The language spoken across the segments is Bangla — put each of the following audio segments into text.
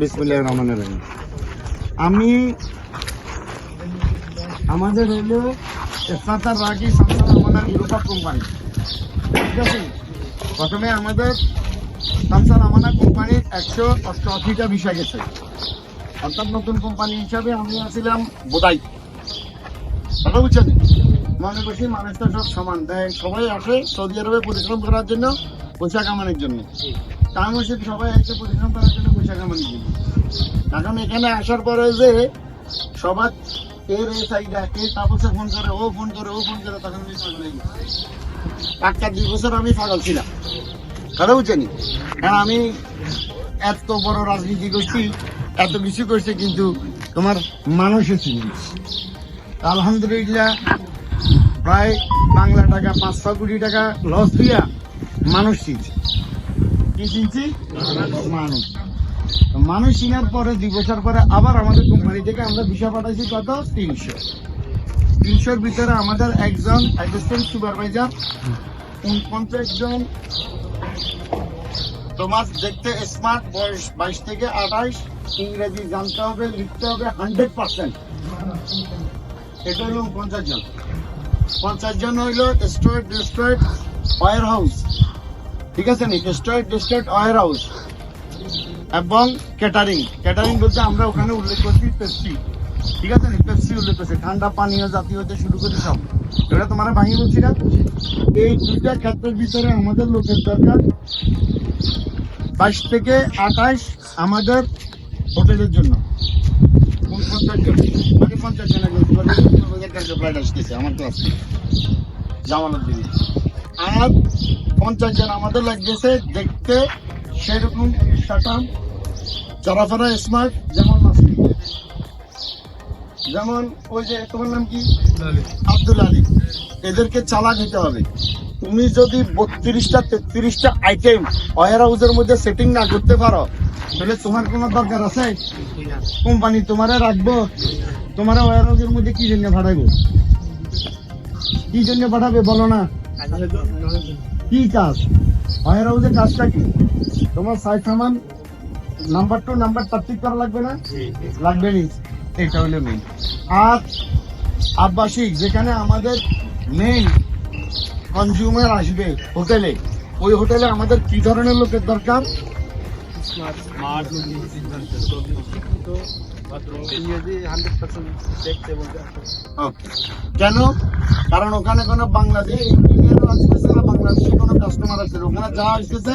বিসমিল্লাহির রহমানির রহিম। আমি আমাদের হলো এফরাতার রাগি সামসান আমাদের অফ কোম্পানি ঠিক আছে? প্রথমে আমাদের সামসান আমানা কোম্পানির একশো অষ্টআশিটা বিষয় গেছে। অর্থাৎ নতুন কোম্পানি হিসাবে আমি আছিলাম বোধাই কথা বুঝছেন? মনে করছি মানুষটা সব সমান। দেয় সবাই আসে সৌদি আরবে পরিশ্রম করার জন্য, পয়সা কামানোর জন্য। তার মধ্যে সবাই এসে পরিশ্রম করার জন্য পয়সা কামানোর জন্য এখন এখানে আসার পরে যে সবার এর এই সাইডা, কে তাপসে ফোন করে, ও ফোন করে, ও ফোন করে, তখন আমি পাগল হয়ে একটা দুই বছর আমি পাগল ছিলাম। কথা বুঝছেনি কারণ আমি এত বড় রাজনীতি করছি, এত কিছু করছি, কিন্তু তোমার মানুষের চিনি আলহামদুলিল্লাহ, প্রায় বাংলা টাকা, পাঁচ ছ কোটি টাকা লস দিয়া মানুষ চিনছি। মানুষ। মানুষ চিনার পরে, দুই বছর পরে আবার আমাদের কোম্পানি থেকে আমরা ভিসা পাঠাইছি কত? তিনশো। তিনশোর ভিতরে আমাদের একজন অ্যাসিস্ট্যান্ট সুপারভাইজার উনপঞ্চাশ জন। তোমার দেখতে স্মার্ট বয়স বাইশ থেকে আঠাইশ। ইংরেজি জানতে হবে, লিখতে হবে হান্ড্রেড পার্সেন্ট এটা হলো পঞ্চাশ জন। পঞ্চাশ জন হইল স্টোয়েড ডিস্ট্রয়েড ওয়ার হাউস ঠিক আছে নি? স্টোয়েড ডিস্ট্রয়েড ওয়ার হাউস এবং ক্যাটারিং ক্যাটারিং বলতে আমরা ওখানে উল্লেখ করছি পেপসি ঠিক আছে নি? পেপসি উল্লেখ করছি। ঠান্ডা পানীয় জাতীয় হতে শুরু করে সব। এটা তোমার ভাঙি বলছি না? এই দুইটা ক্ষেত্রের ভিতরে আমাদের লোকের দরকার। বাইশ থেকে আঠাশ আমাদের হোটেলের জন্য। পঞ্চাশ জন। মানে পঞ্চাশ জন একজন আমার ক্লাস জামানত দিদি আর পঞ্চাশ জন আমাদের লাগতেছে দেখতে সেরকম সাটাম চলাফেরা স্মার্ট যেমন যেমন ওই যে তোমার নাম কি? আব্দুল আলী। এদেরকে চালা হতে হবে। তুমি যদি বত্রিশটা তেত্রিশটা আইটেম ওয়ার হাউসের মধ্যে সেটিং না করতে পারো তাহলে তোমার কোনো দরকার আছে? কোম্পানি তোমারে রাখব। তোমার ওয়ার হাউসের মধ্যে কি জন্য পাঠাইবো কি জন্য পাঠাবে বলো না? কি কাজ ওয়ার হাউসের কাজটা কি তোমার সাইড সামান নাম্বার টু নাম্বার তার ঠিক করা লাগবে না লাগবে নি এটা হলো মেইন আর আবাসিক যেখানে আমাদের মেন কনজিউমার আসবে হোটেলে ওই হোটেলে আমাদের কি ধরনের লোকের দরকার Okay. কেন? কারণ ওখানে কোনো বাংলাদেশ বাংলাদেশে কোনো কাস্টমার আসছে ওখানে যা আসতেছে,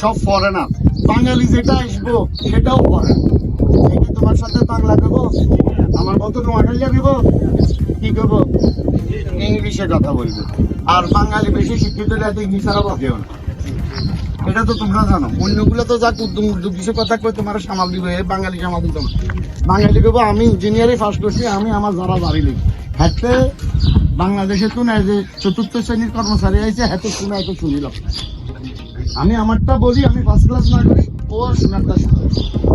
সব ফরেনার বাঙালি যেটা আসব, সেটাও ফরেন তোমার সাথে বাংলা দেবো? আমার মতো নোয়াখালিয়া দিব? কি করব ইংলিশে কথা বলবে। আর বাঙালি বেশি শিক্ষিত এত ইংলিশ ছাড়া বকেও না। এটা তো তোমরা জানো। অন্যগুলো তো যাক উদ্যোগ উদ্যোগ কথা কই তোমার সামাল দিবে বাঙালি সামাল দিত বাঙালি কেবো আমি ইঞ্জিনিয়ারিং পাস করছি আমি আমার যারা জারি লিখি। হাতে বাংলাদেশে তো না যে চতুর্থ শ্রেণির কর্মচারী আছে হাতে শুনে এত শুনিলাম আমি আমারটা বলি আমি ফার্স্ট ক্লাস না করি ও শোনারটা শুনে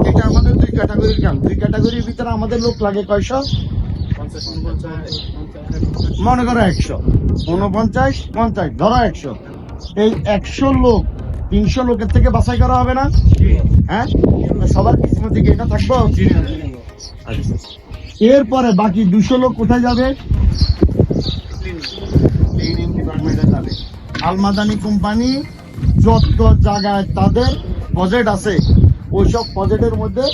এটা আমাদের দুই ক্যাটাগরির কাম। দুই ক্যাটাগরির ভিতরে আমাদের লোক লাগে কয়শো? মনে করো একশো। উনপঞ্চাশ পঞ্চাশ ধরো একশো। এই একশো লোক তিনশো লোকের থেকে বাছাই করা হবে না? হ্যাঁ? সবার কিসমতি কি এটা থাকব? এরপরে বাকি দুশো লোক কোথায় যাবে? যাবে আলমাদানি কোম্পানি যত জায়গায় তাদের প্রজেক্ট আছে ওইসব প্রজেক্টের মধ্যে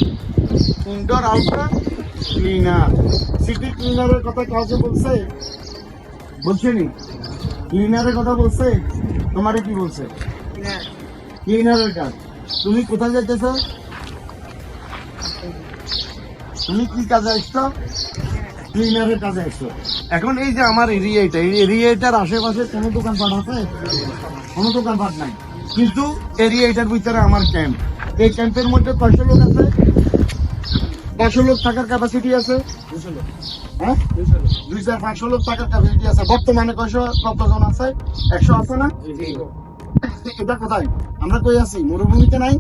ইনডোর আউটডোর ক্লিনার সিটি ক্লিনারের কথা কাউকে বলছে? বলছেনি? ক্লিনারের কথা বলছে? তোমারে কি বলছে? ক্লিনারের কাজ। তুমি কোথায় যাইতেছ? তুমি কি কাজে আসছো? ক্লিনারের কাজে আসছো। এখন এই যে আমার এরিয়া এটা, এই এরিয়াটার আশেপাশে কোনো দোকানপাট আছে? কোনো দোকানপাট নাই। কিন্তু এরিয়া এটার ভিতরে আমার ক্যাম্প এই ক্যাম্পের মধ্যে কয়শো লোক আছে? পাঁচশো লোক থাকার ক্যাপাসিটি আছে? হ্যাঁ? দুই চার পাঁচশো লোক থাকার ক্যাপাসিটি আছে। বর্তমানে কয়শো কতজন আছে? একশো আছে না? এটা কোথায় আমরা কই আছি? মরুভূমিতে নাই?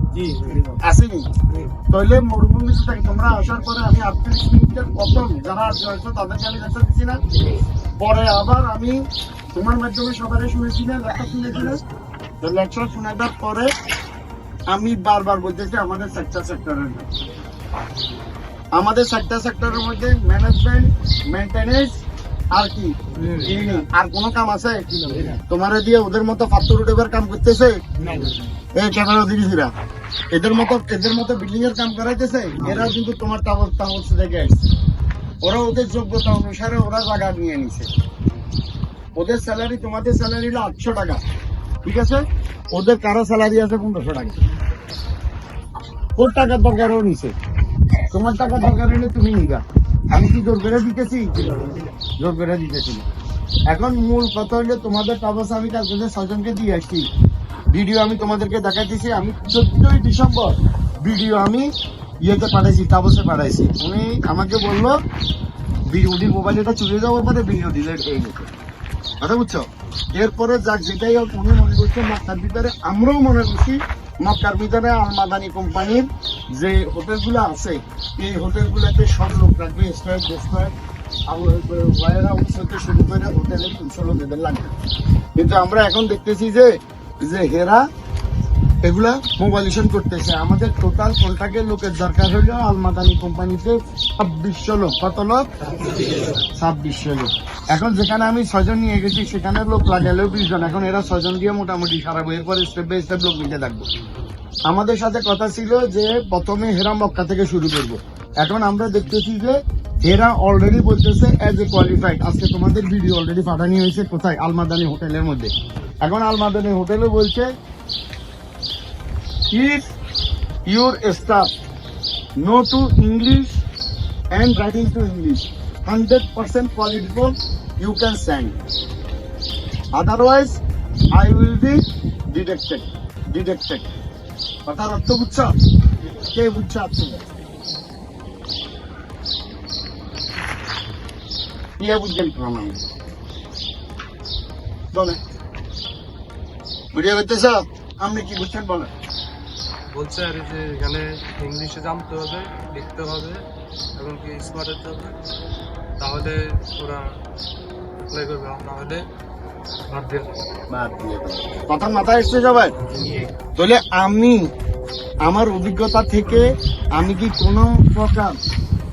আসেনি তাহলে মরুভূমিতে থাকি। তোমরা আসার পরে আমি আটত্রিশ মিনিটের প্রথম যারা আসবে তাদেরকে আমি লেখা দিচ্ছি না। পরে আবার আমি তোমার মাধ্যমে সবারই শুনেছি না লেখা শুনেছি না। লেকচার শোনাবার পরে আমি বারবার বলতেছি আমাদের সেক্টর সেক্টরের আমাদের সেক্টর সেক্টরের মধ্যে ম্যানেজমেন্ট মেনটেনেন্স আর কি? আর কোনো কাম আছে? তোমার দিয়ে ওদের মতো পাত্র উঠেবার কাম করতেছে? এই ক্যামেরা দিদিরা এদের মতো এদের মতো বিল্ডিং এর কাম করাইতেছে? এরা কিন্তু তোমার টাওয়ার টাওয়ার থেকে আসছে। ওরা ওদের যোগ্যতা অনুসারে ওরা জায়গা নিয়ে নিছে। ওদের স্যালারি তোমাদের স্যালারি হলো আটশো টাকা। ঠিক আছে? ওদের কারও স্যালারি আছে পনেরোশো টাকা। ওর টাকার দরকারও নিছে। তোমার টাকা দরকার হলে তুমি নিবা। আমি কি জোর করে দিতেছি? জোর করে দিতেছি না। এখন মূল কথা হলো তোমাদের টাবাস আমি কালকে যে ছজনকে দিয়ে আসছি ভিডিও আমি তোমাদেরকে দেখাইতেছি, আমি চোদ্দই ডিসেম্বর ভিডিও আমি ইয়েতে পাঠাইছি টাবসে পাঠাইছি। উনি আমাকে বলল উনির মোবাইলটা চুরি যাওয়ার পরে ভিডিও ডিলেট হয়ে গেছে। কথা বুঝছ? এরপরে যাক, যেটাই হোক, উনি মনে করছে মক্কার ভিতরে, আমরাও মনে করছি মক্কার ভিতরে আলমাদানি কোম্পানির যে হোটেলগুলো আছে, এই হোটেলগুলোতে সব লোক রাখবে স্কোয়ার স্কোয়ার ওয়ার হাউস শুরু করে হোটেলে তিনশো লোক লাগবে কিন্তু আমরা এখন দেখতেছি যে যে হেরা এগুলা মোবাইলেশন করতেছে। আমাদের টোটাল কন্ট্রাক্টের লোকের দরকার হলো আলমাদানি কোম্পানিতে ছাব্বিশশো লোক। কত লোক? ছাব্বিশশো লোক। এখন যেখানে আমি ছজন নিয়ে গেছি, সেখানে লোক লাগালেও বিশ জন। এখন এরা ছজন দিয়ে মোটামুটি সারা বইয়ের পরে স্টেপ বাই স্টেপ লোক নিতে থাকব। আমাদের সাথে কথা ছিল যে, প্রথমে হেরা মক্কা থেকে শুরু করব। এখন আমরা দেখতেছি যে এরা অলরেডি বলতেছে অ্যাজ এ কোয়ালিফাইড আজকে তোমাদের ভিডিও অলরেডি পাঠানি হয়েছে কোথায়? আলমাদানি হোটেলের মধ্যে। এখন আলমাদানি হোটেলও বলছে if your staff know to English and writing to English hundred percent qualified you can send otherwise I will be detected detected কথার অর্থ বুঝছ? কে বুঝছ? আর আপনি কে বুঝছেন প্রমাণ বলে ভিডিও করতেছ আপনি কি বুঝছেন বলেন। বলছে আর যে এখানে ইংলিশে জানতে হবে লিখতে হবে এমনকি স্মার্ট হতে হবে। তাহলে ওরা অ্যাপ্লাই করবে আর না হলে বাদ দিয়ে। বাদ দিয়ে। কথা মাথায় এসছে সবাই? তাহলে আমি আমার অভিজ্ঞতা থেকে আমি কি কোনো প্রকার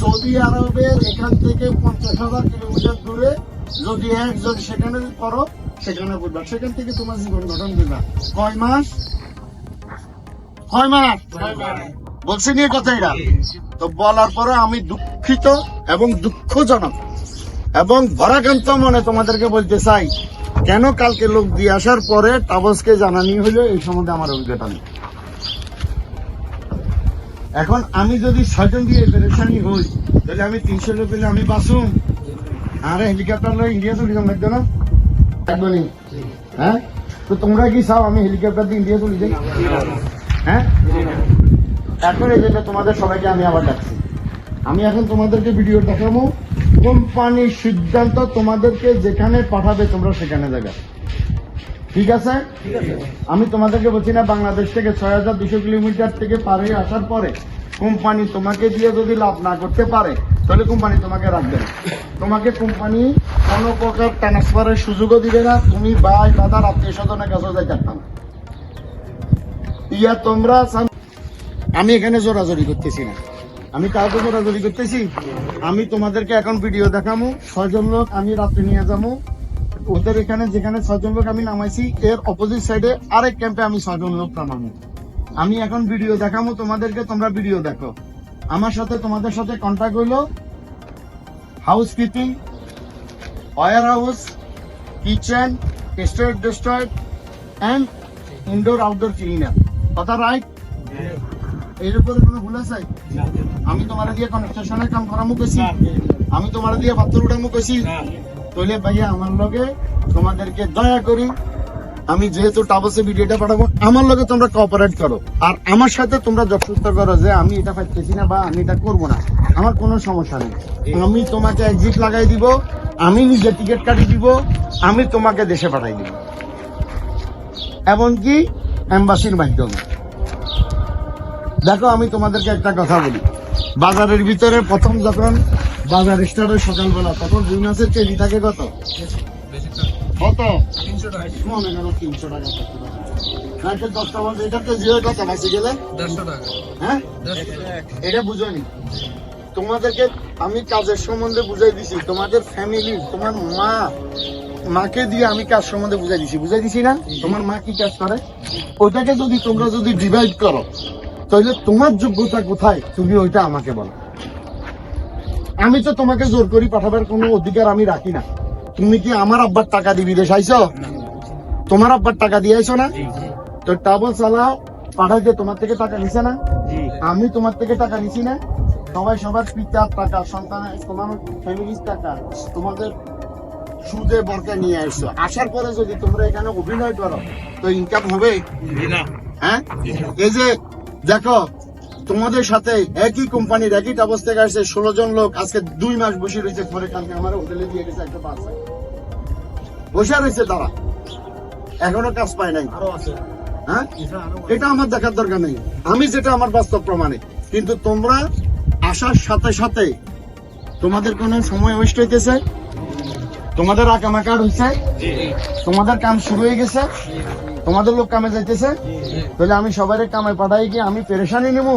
সৌদি আরবের এখান থেকে পঞ্চাশ হাজার কিলোমিটার দূরে যদি একজন সেখানে করো, সেখানে করবা সেখান থেকে তোমার জীবন গঠন করবা কয় মাস? কয় মাস? বলছি নিয়ে কথা এটা তো বলার পরে আমি দুঃখিত এবং দুঃখজনক এবং ভরাকান্ত মনে তোমাদেরকে বলতে চাই, কেন কালকে লোক দিয়ে আসার পরে তাবসকে জানানি হইল এই সম্বন্ধে আমার অভিজ্ঞতা নেই। এখন আমি যদি ছয়জন দিয়ে পেরেশানি হই, তাহলে আমি তিনশো লোক পেলে আমি বাসুম আরে হেলিকপ্টার লয় ইন্ডিয়া চলে যাম না লাগবে হ্যাঁ? তো তোমরা কি চাও আমি হেলিকপ্টার দিয়ে ইন্ডিয়া চলে যাই? হ্যাঁ? এখন এই জন্য তোমাদের সবাইকে আমি আবার ডাকছি। আমি এখন তোমাদেরকে ভিডিও দেখাবো। কোম্পানির সিদ্ধান্ত তোমাদেরকে যেখানে পাঠাবে তোমরা সেখানে যাবে। ঠিক আছে? আমি তোমাদেরকে বলছি না, বাংলাদেশ থেকে ছয় হাজার দুশো কিলোমিটার থেকে পার হয়ে আসার পরে কোম্পানি তোমাকে দিয়ে যদি লাভ না করতে পারে, তাহলে কোম্পানি তোমাকে রাখবে না। তোমাকে কোম্পানি কোনো প্রকার ট্রান্সফারের সুযোগও দিবে না। তুমি ভাই দাদার আত্মীয় স্বজনের কাছেও যাই থাকতাম ইয়া তোমরা আমি এখানে জোরাজোরি করতেছি না। আমি কাউকে জোরাজোরি করতেছি? আমি তোমাদেরকে এখন ভিডিও দেখামো। ছয়জন লোক, আমি রাত্রে নিয়ে যাব ওদের এখানে যেখানে ছয়জন লোক আমি নামাইছি এর অপোজিট সাইডে আরেক ক্যাম্পে আমি ছয়জন লোক নামাবো। আমি এখন ভিডিও দেখাবো তোমাদেরকে তোমরা ভিডিও দেখো। আমার সাথে তোমাদের সাথে কন্ট্যাক্ট হইল housekeeping warehouse kitchen store destroyed and indoor outdoor cleaner কথা রাইট এর উপরে কোনো ভুল আছে? আমি তোমার দিয়ে কনস্ট্রাকশনের কাম করামু কইছি। আমি তোমার দিয়ে পাথর উঠামু কইছি। তাহলে ভাইয়া আমার লগে তোমাদেরকে দয়া করি, আমি যেহেতু টাবসে ভিডিওটা পাঠাবো, আমার লগে তোমরা কোঅপারেট করো। আর আমার সাথে তোমরা যথেষ্ট করো যে আমি এটা পাইতেছি না বা আমি এটা করব না। আমার কোনো সমস্যা নেই। আমি তোমাকে এক্সিট লাগাই দিব, আমি নিজে টিকিট কাটি দিব, আমি তোমাকে দেশে পাঠাই দিব। এমনকি এম্বাসির মাধ্যমে। দেখো, আমি তোমাদেরকে একটা কথা বলি। বাজারের ভিতরে প্রথম যখন বাজার স্টার্ট হয় সকালবেলা তখন দুই মাসের কেজি থাকে কত? কত? মনে করো তিনশো টাকা নারকেল দশটা বলতে এটা কেজি হয় কত মাসে গেলে দেড়শো টাকা। হ্যাঁ? এটা বুঝনি। তোমাদেরকে আমি কাজের সম্বন্ধে বুঝাই দিছি তোমাদের ফ্যামিলি তোমার মা মাকে দিয়ে আমি কাজ সম্বন্ধে বুঝাই দিছি। বুঝাই দিছি না? তোমার মা কি কাজ করে? ওইটাকে যদি তোমরা যদি ডিভাইড করো তাহলে তোমার যোগ্যতা কোথায়? তুমি ওইটা আমাকে বলো। আমি তো তোমাকে জোর করি পাঠাবার কোনো অধিকার আমি রাখি না। তুমি কি আমার আব্বার টাকা দিবি বিদেশ আইছো? তোমার আব্বার টাকা দিয়ে আইছো না? তো টাবল চালা পাঠাইতে তোমার থেকে টাকা নিছে না? আমি তোমার থেকে টাকা নিছি না? সবাই সবার পিতার টাকা সন্তানের তোমার ফ্যামিলির টাকা তোমাদের সুদে বরকে নিয়ে আসছো আসার পরে যদি তোমরা এখানে অভিনয় করো তো ইনকাম হবে হ্যাঁ? এই যে দেখো তোমাদের সাথে একই কোম্পানির একই টাবস থেকে আসছে ষোলো জন লোক। আজকে দুই মাস বসে রয়েছে পরে কালকে আমার হোটেলে দিয়ে গেছে একটা পার্সেল বসে রয়েছে তারা। এখনও কাজ পায় নাই। হ্যাঁ? এটা আমার দেখার দরকার নেই। আমি যেটা আমার বাস্তব প্রমাণে। কিন্তু তোমরা আসার সাথে সাথে তোমাদের কোনো সময় ওয়েস্ট হইতেছে? তোমাদের আকামা কার্ড হয়েছে তোমাদের কাম শুরু হয়ে গেছে? তোমাদের লোক কামে যাইতেছে? তাহলে আমি সবাই কামে পাঠাই কি আমি পেরেশানি নেব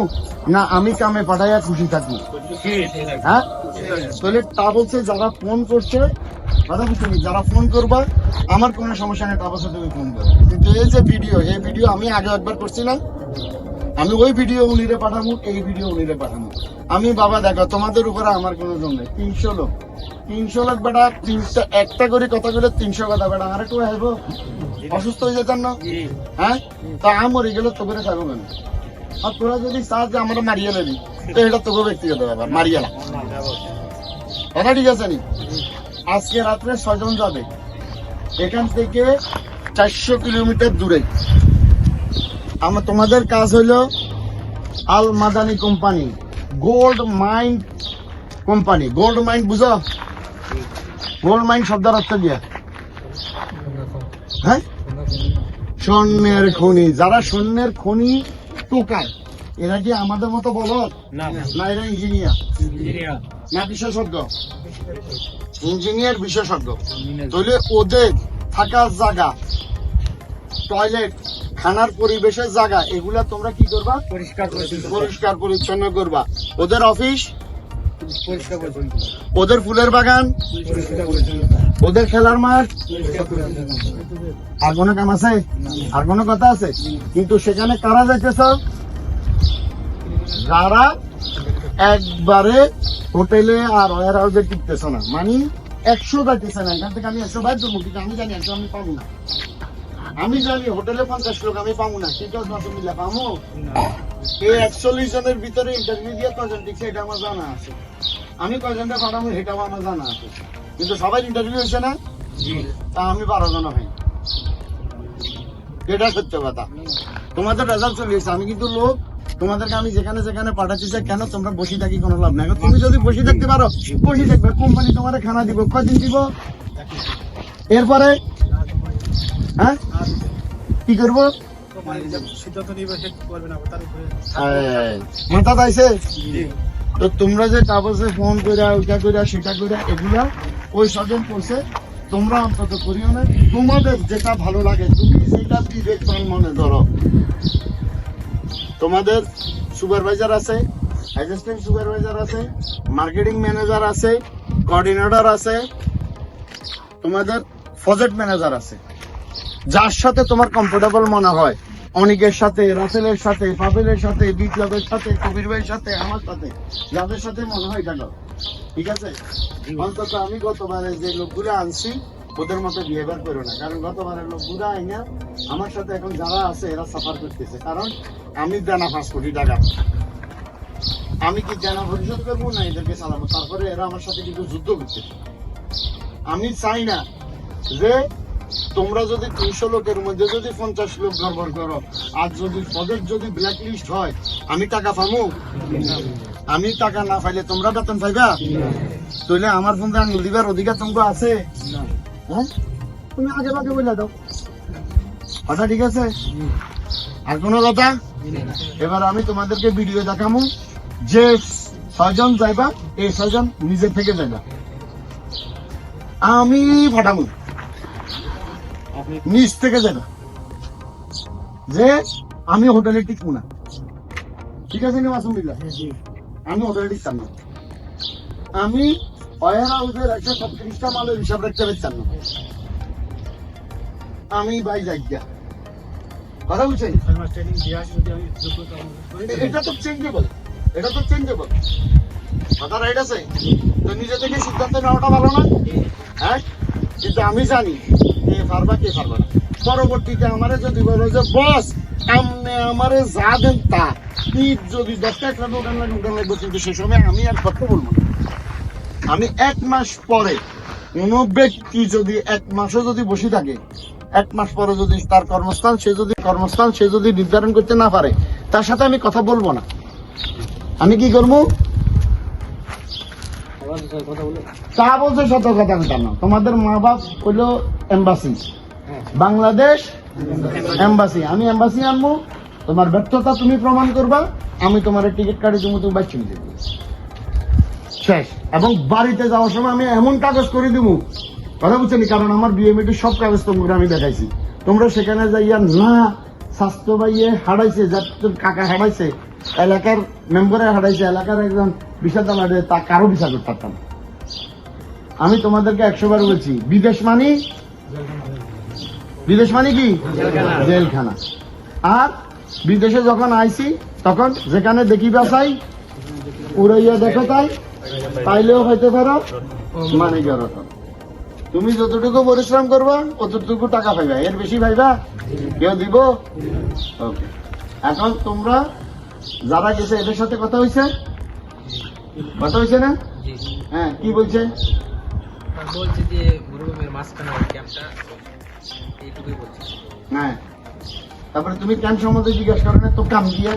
না আমি কামে পাঠাইয়া খুশি থাকি। হ্যাঁ? তাহলে তা বলছে যারা ফোন করছে কথা বুঝতে যারা ফোন করবা আমার কোনো সমস্যা নেই তা বলছে তুমি ফোন করবে কিন্তু এই যে ভিডিও এই ভিডিও আমি আগে একবার করছিলাম আমি ওই ভিডিও উনিরে পাঠাবো এই ভিডিও উনিরে পাঠাবো আমি বাবা দেখো তোমাদের উপরে আমার কোনো জন্য নেই। তিনশো লোক। তিনশো লোক বেটা তিনশো একটা করে কথা বলে তিনশো কথা বেটা। আর একটু আসব অসুস্থ হয়ে যেতাম না? হ্যাঁ? তা আম মরে গেলে তোকে খাব কেন? আর তোরা যদি চাস যে আমরা মারিয়ে নেবি তো এটা তোকে ব্যক্তিগত ব্যাপার মারিয়ে না কথা ঠিক আছে নি? আজকে রাত্রে ছয়জন যাবে। এখান থেকে চারশো কিলোমিটার দূরে। আমার তোমাদের কাজ হলো Al Madani company gold mind company. Gold mind বুঝো? গোল্ড মাইন্ড শব্দের অর্থ দিয়া হ্যাঁ? স্বর্ণের খনি। যারা স্বর্ণের খনি টোকায় এরা কি আমাদের মতো বলো না এরা ইঞ্জিনিয়ার। না বিশেষজ্ঞ। ইঞ্জিনিয়ার বিশেষজ্ঞ। তাহলে ওদের থাকার জায়গা টয়লেট খানার পরিবেশের জায়গা এগুলা তোমরা কি করবা? পরিষ্কার পরিষ্কার পরিচ্ছন্ন করবা। ওদের অফিস ওদের ফুলের বাগান? ওদের খেলার মাঠ? আর কোনো কাম আছে? আর কোনো কথা আছে? কিন্তু সেখানে কারা যাইতেছ? যারা একবারে হোটেলে আর ওয়ার হাউসে টিকতেছ না। মানে একশো যাইতেছে না। এখান থেকে আমি একশো বাইর দেবো কিন্তু আমি জানি একশো আমি পাবো না। আমি জানি হোটেলে পঞ্চাশ লোক আমি পাবো না। ঠিক আছে না তুমি পাবো এই একচল্লিশ জনের ভিতরে ইন্টারভিউ দিয়ে কজন দিচ্ছে এটা আমার জানা আছে। আমি কজনটা পাঠাবো সেটাও আমার জানা আছে। কিন্তু সবাই ইন্টারভিউ হয়েছে না? তা আমি বারো জন হই। এটা সত্য কথা। তোমাদের রেজাল্ট চলে এসেছে আমি কিন্তু লোক। তোমাদেরকে আমি যেখানে যেখানে পাঠাচ্ছি কেন তোমরা বসে থাকি কোনো লাভ নাই? তুমি যদি বসে থাকতে পারো বসে থাকবে কোম্পানি তোমার খানা দিব কদিন দিব? এরপরে হ্যাঁ? কি করব? তো তোমরা যে ফোন করে ওইটা করে সেটা করে এগুলা ওই স্বজন করছে তোমরা অন্তত করিও না। তোমাদের যেটা ভালো লাগে, তুমি বিবেকবান মনে ধরো। তোমাদের সুপারভাইজার আছে, অ্যাসিস্ট্যান্ট সুপারভাইজার আছে, মার্কেটিং ম্যানেজার আছে, কোঅর্ডিনেটর আছে, তোমাদের প্রজেক্ট ম্যানেজার আছে। যার সাথে তোমার কমফোর্টেবল মনে হয়। অনিকের সাথে, রাসেলের সাথে পাবেলের সাথে, বিপ্লবের সাথে, কবির ভাইয়ের সাথে, আমার সাথে, যাদের সাথে মনে হয় এটা ঠিক আছে? অন্তত আমি গতবারে যে লোকগুলো আনছি, ওদের মতো বিহেভিয়ার করো না। কারণ গতবারের লোকগুলো আইনা, আমার সাথে এখন যারা আছে, এরা সাফার করতেছে। কারণ আমি দেনা পাঁচ কোটি টাকা। আমি কি দেনা পরিশোধ করব না এদেরকে চালাবো? তারপরে এরা আমার সাথে কিন্তু যুদ্ধ করতেছে। আমি চাই না যে তোমরা যদি তিনশো লোকের মধ্যে যদি পঞ্চাশ লোক গড়বড় করো, আর যদি প্রজেক্ট যদি ব্ল্যাক লিস্ট হয়, আমি টাকা পাবো আমি টাকা না পাইলে তোমরা বেতন পাইবা? তাহলে আমার ফোন আঙুল দিবার অধিকার তোমাকে আছে? হ্যাঁ? তুমি আগে ভাগে বলে দাও। কথা ঠিক আছে? আর কোনো কথা? এবার আমি তোমাদেরকে ভিডিও দেখাবো যে ছয়জন যাইবা, এই ছয়জন নিজের থেকে যাইবা। আমি ফাটাবো নিচ থেকে যাইবা যে আমি হোটেলে টিকবো না। ঠিক আছে মাসুমিল্লা আমি হোটেলে টিকতাম না। আমি ওয়ার হাউসের একশো ছত্রিশটা মালের হিসাব রাখতে পারতাম না। আমি বাই যাইয়া কথা করি, এ- এটা তো চেঞ্জেবল এটা তো চেঞ্জেবল কথা রাইট আছে? তো নিজে থেকে সিদ্ধান্ত নেওয়াটা ভালো না? হ্যাঁ? কিন্তু আমি জানি পরবর্তীতে আমারে যদি বলো যে, বস আমারে যা দেন তা। যদি লাগবে, কিন্তু সে সময় আমি আর কথা বলব না। আমি এক মাস পরে কোনো ব্যক্তি যদি এক মাসও যদি বসে থাকে, এক মাস পরে যদি তার কর্মস্থান, সে যদি কর্মস্থান, সে যদি নির্ধারণ করতে না পারে, তার সাথে আমি কথা বলব না। আমি কি করব আবার স্যার কথা বলে তা বলছে সত কথা তোমাদের মা বাপ হইল এম্বাসি হ্যাঁ। বাংলাদেশ এম্বাসি আমি এম্বাসি আনব তোমার ব্যর্থতা তুমি প্রমাণ করবা আমি তোমার টিকিট কাটি তুমি তুমি বাইক চলে দেবো শেষ। এবং বাড়িতে যাওয়ার সময় আমি এমন কাগজ করে দিব। কথা বুঝছেন কারণ আমার বিএমএটির সব কাগজ তোমরা আমি দেখাইছি। তোমরা সেখানে যাইয়া না স্বাস্থ্য ভাইয়ে হারাইছে যার কাকা হারাইছে এলাকার মেম্বারে হারাইছে এলাকার একজন বিচার দালারে তা কারও বিচার করতে পারতাম আমি তোমাদেরকে একশো বার বলছি বিদেশ মানি? বিদেশ মানে কি? জেলখানা। আর বিদেশে যখন আইছি তখন যেখানে দেখিবা চাই উড়াইয়া দেখো তাই পাইলেও হইতে পারো মানে জড়ত তুমি যতটুকু পরিশ্রম করবা অতটুকু টাকা পাইবা। এর বেশি পাইবা? কেউ দিব? ওকে। এখন তোমরা যারা গেছে এদের সাথে কথা হয়েছে কথা হয়েছে না? হ্যাঁ কি বলছে? বলছি যে মরুভূমির মাঝখানে ক্যাম্পটা এইটুকুই বলছি। হ্যাঁ। তারপরে তুমি ক্যাম্প সম্বন্ধে জিজ্ঞাসা করো না? তো কাম দিয়ে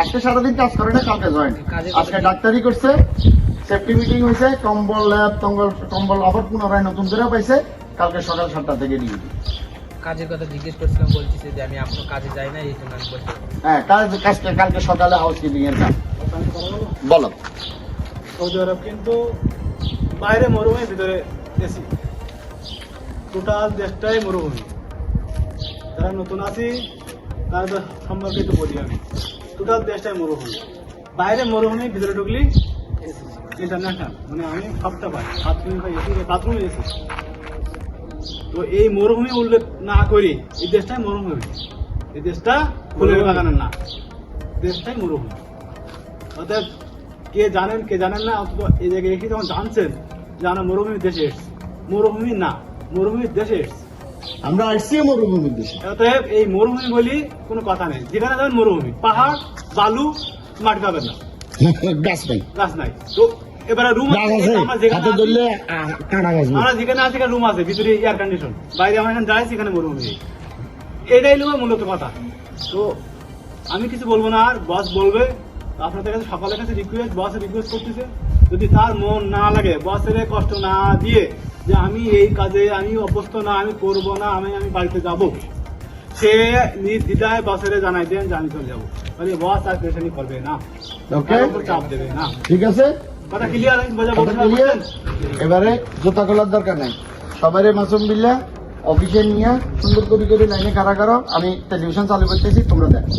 আজকে সারাদিন কাজ করে না কালকে জয়েন আজকে ডাক্তারি করছে সেফটি মিটিং হয়েছে কম্বল ল্যাব কম্বল কম্বল আবার পুনরায় নতুন করে পাইছে কালকে সকাল সাতটা থেকে ডিউটি কাজের কথা জিজ্ঞেস করছিলাম বলছি যে আমি এখনও কাজে যাই না এই জন্য আমি বলছি হ্যাঁ কাল কাজকে কালকে সকালে হাউস কিপিং এর কাজ। বলো। সৌদি আরব কিন্তু বাইরে মরুভূমি ভিতরে এসি টোটাল দেশটাই মরুভূমি। যারা নতুন আছি তাদের সম্পর্কে একটু বলি আমি। টোটাল দেশটাই মরুভূমি। বাইরে মরুভূমি ভিতরে ঢুকলি ইন্টারন্যাশনাল মানে আমি সবটা পাই বাথরুম এসি বাথরুমে এসি তো এই মরুভূমি উল্লেখ না করি এই দেশটাই মরুভূমি। এই দেশটা ফুলের বাগানের না। দেশটাই মরুভূমি। অর্থাৎ কে জানেন কে জানেন না? অন্তত এই জায়গায় এসে যখন জানছেন যে আমরা মরুভূমির দেশে এসছি? মরুভূমি না মরুভূমির দেশে এসছি। আমরা আসছি মরুভূমির দেশে। অতএব এই মরুভূমি বলি কোনো কথা নেই। যেখানে যাবেন মরুভূমি। পাহাড় বালু মাটি পাবেন না। গাছ নাই। গাছ নাই। তো এবারে রুম আছে হাতে ধরলে কাঁটা গাছ। আমরা যেখানে আছি রুম আছে ভিতরে এয়ার কন্ডিশন বাইরে আমরা এখানে যাই সেখানে মরুভূমি এটাই লোক মূলত কথা। তো আমি কিছু বলব না আর বস বলবে। আপনাদের কাছে সকলের কাছে রিকোয়েস্ট বস রিকোয়েস্ট করতেছে। যদি তার মন না লাগে বসের কষ্ট না দিয়ে যে আমি এই কাজে আমি অভ্যস্ত না আমি করব না আমি আমি বাড়িতে যাব। সে নিজ দ্বিধায় বসের জানাই দেন যে আমি চলে যাব। বস আর পেরেশানি করবে না। চাপ দেবে না। ঠিক আছে? এবারে জুতা খোলার দরকার নাই। সবাই মাসুম বিল্লা অফিসে নিয়ে সুন্দর করে করে লাইনে কারা করো আমি টেলিভিশন চালু করতেছি তোমরা দেখো।